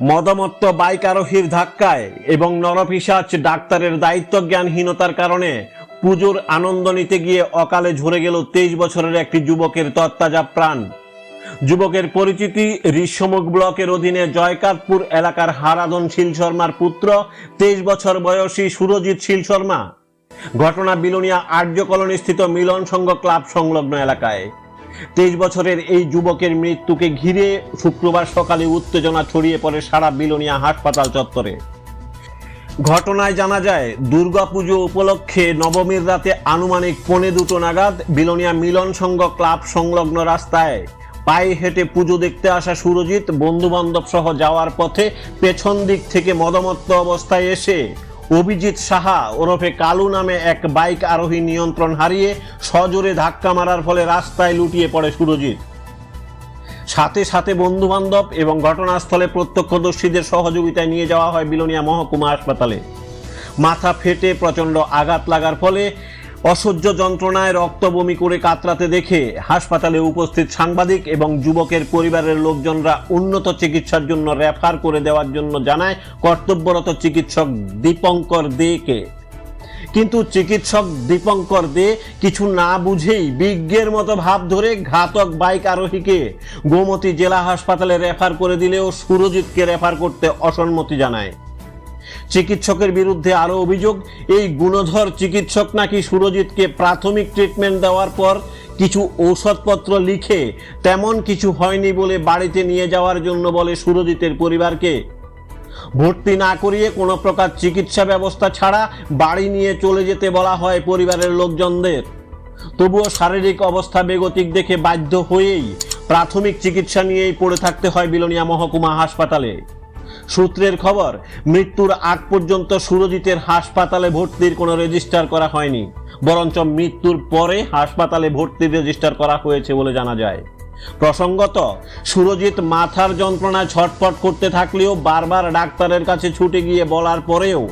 মদমত্ত bike আরোহীর ধাক্কায় এবং নরপিসাচ ডাক্তারের দায়িত্বজ্ঞানহীনতার কারণে পুজোর আনন্দ নিতে গিয়ে অকালে ঝরে গেল তেইশ বছরের একটি যুবকের তত্তাজা প্রাণ। যুবকের পরিচিতি, ঋষ্যমুখ ব্লকের অধীনে জয়কাতপুর এলাকার হারাদন শীল শর্মার পুত্র, তেইশ বছর বয়সী সুরজিৎ শীল শর্মা। ঘটনা বিলোনিয়া আর্য কলোনি স্থিত মিলন সংঘ ক্লাব সংলগ্ন এলাকায়। তেইশ বছরের এই যুবকের মৃত্যুকে ঘিরে শুক্রবার সকালে উত্তেজনা ছড়িয়ে পড়ে সারা বিলোনিয়া হাসপাতাল চত্বরে। ঘটনায় জানা যায়, দুর্গাপুজো উপলক্ষে নবমীর রাতে আনুমানিক পৌনে দুটো নাগাদ বিলোনিয়া মিলন সংঘ ক্লাব সংলগ্ন রাস্তায় পায়ে হেঁটে পুজো দেখতে আসা সুরজিৎ বন্ধু বান্ধব সহ যাওয়ার পথে পেছন দিক থেকে মদমত্ত অবস্থায় এসে অভিজিৎ সাহা ওরফে কালু নামে এক বাইক আরোহী নিয়ন্ত্রণ হারিয়ে সজোরে ধাক্কা মারার ফলে রাস্তায় লুটিয়ে পড়ে সুরজিৎ। সাথে সাথে বন্ধু বান্ধব এবং ঘটনাস্থলে প্রত্যক্ষদর্শীদের সহযোগিতায় নিয়ে যাওয়া হয় বিলোনিয়া মহকুমা হাসপাতালে। মাথা ফেটে প্রচণ্ড আঘাত লাগার ফলে অসহ্য যন্ত্রণায় রক্ত বমি করে কাতরাতে দেখে হাসপাতালে উপস্থিত সাংবাদিক এবং যুবকের পরিবারের লোকজনরা উন্নত চিকিৎসার জন্য রেফার করে দেওয়ার জন্য জানায় কর্তব্যরত চিকিৎসক দীপঙ্কর দেকে। কিন্তু চিকিৎসক দীপঙ্কর দে কিছু না বুঝেই বিজ্ঞের মতো ভাব ধরে ঘাতক বাইক আরোহীকে গোমতী জেলা হাসপাতালে রেফার করে দিলেও সুরজিৎকে রেফার করতে অসম্মতি জানায়। চিকিৎসকের বিরুদ্ধে আরও অভিযোগ, এই গুণধর চিকিৎসক নাকি সুরজিৎকে প্রাথমিক ট্রিটমেন্ট দেওয়ার পর কিছু ঔষধপত্র লিখে তেমন কিছু হয়নি বলে বাড়িতে নিয়ে যাওয়ার জন্য বলে সুরজিতের পরিবারকে। ভর্তি না করিয়ে কোনো প্রকার চিকিৎসা ব্যবস্থা ছাড়া বাড়ি নিয়ে চলে যেতে বলা হয় পরিবারের লোকজনদের। তবুও শারীরিক অবস্থা বেগতিক দেখে বাধ্য হয়েই প্রাথমিক চিকিৎসা নিয়েই পড়ে থাকতে হয় বিলোনিয়া মহকুমা হাসপাতালে। সূত্রের খবর, মৃত্যুর আগ পর্যন্ত সুরজিতের হাসপাতালে ভর্তির কোনো রেজিস্টার করা হয়নি, বরঞ্চ মৃত্যুর পরে হাসপাতালে ভর্তির রেজিস্টার করা হয়েছে বলে জানা যায়। প্রসঙ্গত, সুরজিৎ মাথার যন্ত্রণায় ছটফট করতে থাকলেও বারবার ডাক্তারের কাছে ছুটে গিয়ে বলার পরেও,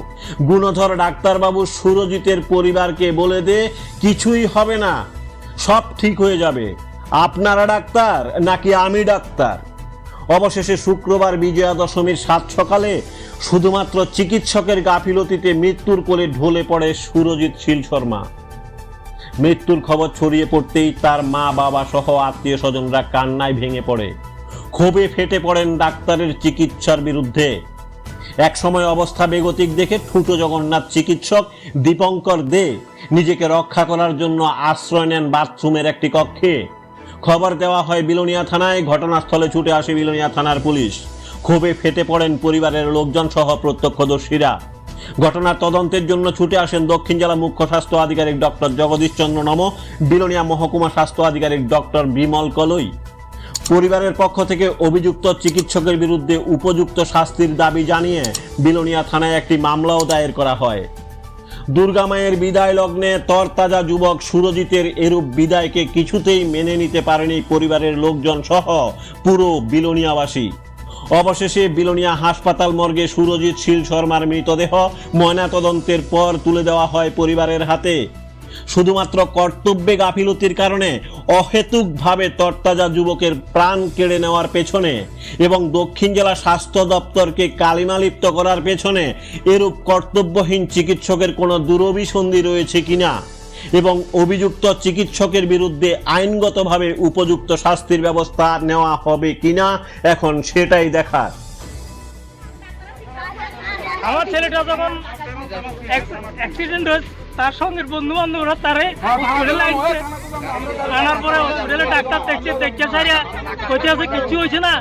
গুণধর ডাক্তারবাবু সুরজিতের পরিবারকে বলে দে, কিছুই হবে না, সব ঠিক হয়ে যাবে। আপনারা ডাক্তার নাকি আমি ডাক্তার? অবশেষে শুক্রবার বিজয়া দশমীর সাত সকালে শুধুমাত্র চিকিৎসকের গাফিলতিতে মৃত্যুর কোলে ঢলে পড়ে সুরজিৎ শীল শর্মা। মৃত্যুর খবর ছড়িয়ে পড়তেই তার মা, বাবা সহ আত্মীয় স্বজনরা কান্নায় ভেঙে পড়ে। ক্ষোভে ফেটে পড়েন ডাক্তারের চিকিৎসার বিরুদ্ধে। এক সময় অবস্থা বেগতিক দেখে ঠুটো জগন্নাথ চিকিৎসক দীপঙ্কর দে নিজেকে রক্ষা করার জন্য আশ্রয় নেন বাথরুমের একটি কক্ষে। খবর দেওয়া হয় বিলোনিয়া থানায়। ঘটনাস্থলে ছুটে আসে বিলোনিয়া থানার পুলিশ। ক্ষোভে ফেটে পড়েন পরিবারের লোকজন সহ প্রত্যক্ষদর্শীরা। ঘটনার তদন্তের জন্য ছুটে আসেন দক্ষিণ জেলা মুখ্য স্বাস্থ্য আধিকারিক ডক্টর জগদীশ চন্দ্র নম, বিলোনিয়া মহকুমা স্বাস্থ্য আধিকারিক ডক্টর বিমল কলই। পরিবারের পক্ষ থেকে অভিযুক্ত চিকিৎসকের বিরুদ্ধে উপযুক্ত শাস্তির দাবি জানিয়ে বিলোনিয়া থানায় একটি মামলাও দায়ের করা হয়। দুর্গামায়ের বিদায় লগ্নে তরতাজা যুবক সুরজিতের এরূপ বিদায়কে কিছুতেই মেনে নিতে পারেনি পরিবারের লোকজন সহ পুরো বিলোনিয়াবাসী। অবশেষে বিলোনিয়া হাসপাতাল মর্গে সুরজিৎ শীল শর্মার মৃতদেহ ময়নাতদন্তের পর তুলে দেওয়া হয় পরিবারের হাতে। শুধুমাত্র কর্তব্যে গাফিলতির কারণে অহেতুকভাবে তরতাজা যুবকের প্রাণ কেড়ে নেওয়ার পেছনে এবং দক্ষিণ জেলা স্বাস্থ্য দপ্তরকে কালিমালিপ্ত করার পেছনে এরূপ কর্তব্যহীন চিকিৎসকের কোনো দুরভিসন্ধি রয়েছে কিনা এবং অভিযুক্ত চিকিৎসকের বিরুদ্ধে আইনগতভাবে উপযুক্ত শাস্তির ব্যবস্থা নেওয়া হবে কিনা এখন সেটাই দেখার। আমার ছেলেটা যখন অ্যাক্সিডেন্ট হয়েছে তার সঙ্গে বন্ধু বান্ধবরা তারে আনার পরে হসপিটালে ডাক্তার দেখছে দেখছে সারিয়া কইতে আছে কিচ্ছু হয়েছে না।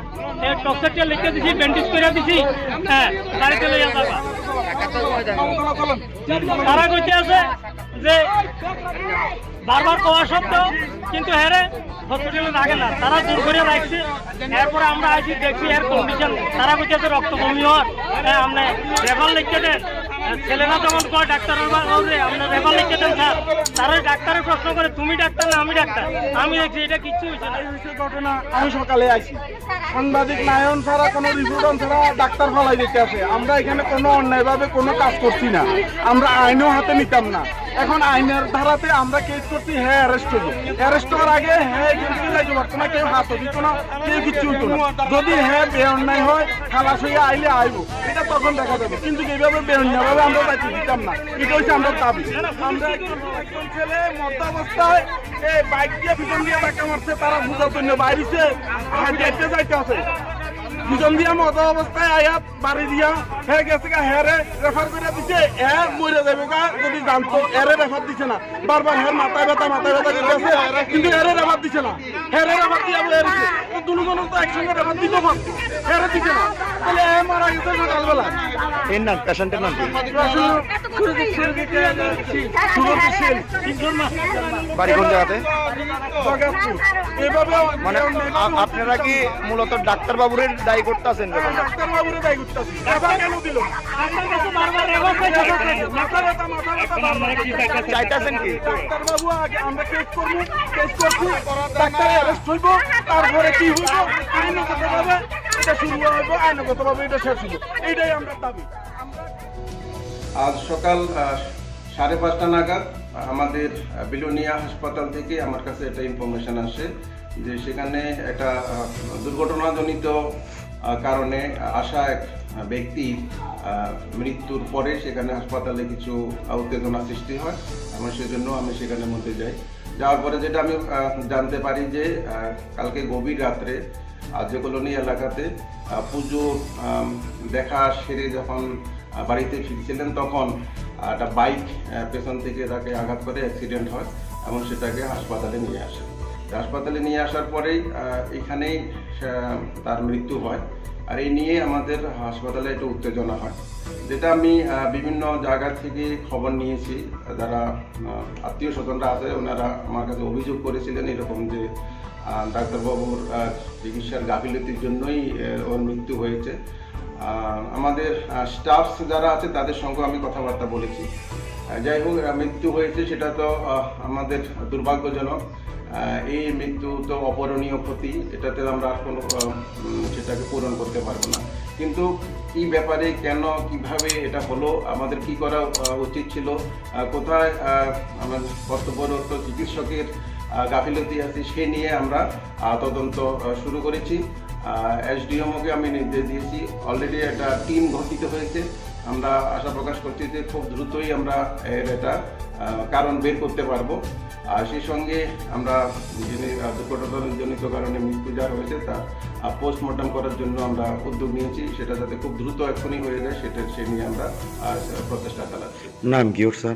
ডক্টরটা লিখে দিছি ব্যান্ডেজ করে দিছি। হ্যাঁ বাড়িতে লইয়া যাবা তারা কইতে আছে যে, বারবার কোয়া সত্ত্বেও কিন্তু হ্যাঁ হসপিটালে রাখে না। তারা দূর করে রাখছে। এরপরে আমরা আসি দেখছি এর কন্ডিশন তারা কইতেছে রক্ত বমি হওয়ার। হ্যাঁ আপনি রেফার লিখে দেন। তারা ডাক্তারের প্রশ্ন করে, তুমি ডাক্তার ডাক্তার? আমি সকালে সাংবাদিক নায়ন ছাড়া, কোনো আছে আমরা এখানে কোনো অন্যায়ভাবে কোনো কাজ করছি না। আমরা আইনও হাতে নিতাম না। এখন আইনের ধারাতে আমরা কেস করছি হ্যাঁ অ্যারেস্ট হব। অ্যারেস্ট হওয়ার আগে হ্যাঁ এখান পারতো না কেউ হাতও দিত না কেউ কিচ্ছু হতো না। যদি হ্যাঁ বে অন্যায় হয়, খালাস হইয়া আইলে আইবো। এটা তখন দেখা যাবে। কিন্তু এইভাবে বে অন্যায়ভাবে আমরা যাইতে দিতাম না। এটা হচ্ছে আমরা দাবি। আমরা একজন ছেলে মধ্য অবস্থায় এই বাইক দিয়ে পিছন দিয়ে ধাক্কা মারছে, তারা বুঝার জন্য বাইরেছে যাইতে আছে। দুজন দিয়া মজা অবস্থায় আয়া বাড়ি দিয়া। হ্যাঁ গেছে গা হ্যাঁ রে রেফার করে দিছে। এ মরে যাবে যদি জানতো এরে রেফার দিছে না। বারবার হ্যাঁ মাথায় ব্যথা মাথায় ব্যথা করতেছে কিন্তু এরে রেফার দিছে না। হ্যাঁ রেফার দিয়া বলে দুজন তো একসঙ্গে রেফার দিতে পারতো হ্যাঁ দিছে না। মানে আপনারা কি মূলত ডাক্তার করতেছেন বাবুরে দায়ী করতেছি রেফার কেন দিল আপনার কাছে বারবার রেফার করে রেফার করে। মাথা ব্যথা মাথা ব্যথা বারবার চাইতেছেন কি ডাক্তার বাবু আমরা তারপরে কি হইব আজ সকাল সাড়ে পাঁচটা নাগাদ আমাদের বিলোনিয়া হাসপাতাল থেকে আমার কাছে একটা ইনফরমেশন আসে যে সেখানে একটা দুর্ঘটনাজনিত কারণে আসা এক ব্যক্তি মৃত্যুর পরে সেখানে হাসপাতালে কিছু উত্তেজনা সৃষ্টি হয়। এবং সেজন্য আমি সেখানের মধ্যে যাই। যাওয়ার পরে যেটা আমি জানতে পারি যে কালকে গভীর রাত্রে আর্য কলোনি এলাকাতে পুজো দেখা সেরে যখন বাড়িতে ফিরছিলেন তখন একটা বাইক পেছন থেকে তাকে আঘাত করে অ্যাক্সিডেন্ট হয় এবং সেটাকে হাসপাতালে নিয়ে আসে। হাসপাতালে নিয়ে আসার পরেই এখানেই তার মৃত্যু হয়। আর এই নিয়ে আমাদের হাসপাতালে একটু উত্তেজনা হয়। যেটা আমি বিভিন্ন জায়গা থেকে খবর নিয়েছি। যারা আত্মীয় স্বজনরা আছে, ওনারা আমার কাছে অভিযোগ করেছিলেন এরকম যে ডাক্তারবাবুর চিকিৎসার গাফিলতির জন্যই ওর মৃত্যু হয়েছে। আমাদের স্টাফ যারা আছে, তাদের সঙ্গে আমি কথাবার্তা বলেছি। যাই হোক মৃত্যু হয়েছে, সেটা তো আমাদের দুর্ভাগ্যজনক। এই মৃত্যু তো অপরণীয় ক্ষতি, এটাতে আমরা কোনো সেটাকে পূরণ করতে পারব না। কিন্তু কি ব্যাপারে কেন, কীভাবে এটা হলো, আমাদের কি করা উচিত ছিল কোথায় আমাদের কর্তব্যরত চিকিৎসকের গাফিলতি আছে সে নিয়ে আমরা তদন্ত শুরু করেছি। এসডিএমওকে আমি নির্দেশ দিয়েছি। অলরেডি একটা টিম গঠিত হয়েছে। আমরা আশা প্রকাশ করছি যে খুব দ্রুতই আমরা এর এটা কারণ বের করতে পারব। আর সেই সঙ্গে আমরা যিনি দুর্ঘটনাজনিত কারণে মৃত্যু যার হয়েছে তার পোস্টমর্টম করার জন্য আমরা উদ্যোগ নিয়েছি। সেটা যাতে খুব দ্রুত এখনই হয়ে যায় সেটা সে নিয়ে আমরা প্রচেষ্টা চালাচ্ছি। নাম কি ওর স্যার?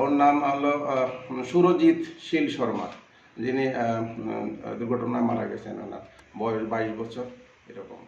ওর নাম হলো সুরজিৎ শীল শর্মা। যিনি দুর্ঘটনায় মারা গেছেন ওনার বয়স বাইশ বছর এরকম।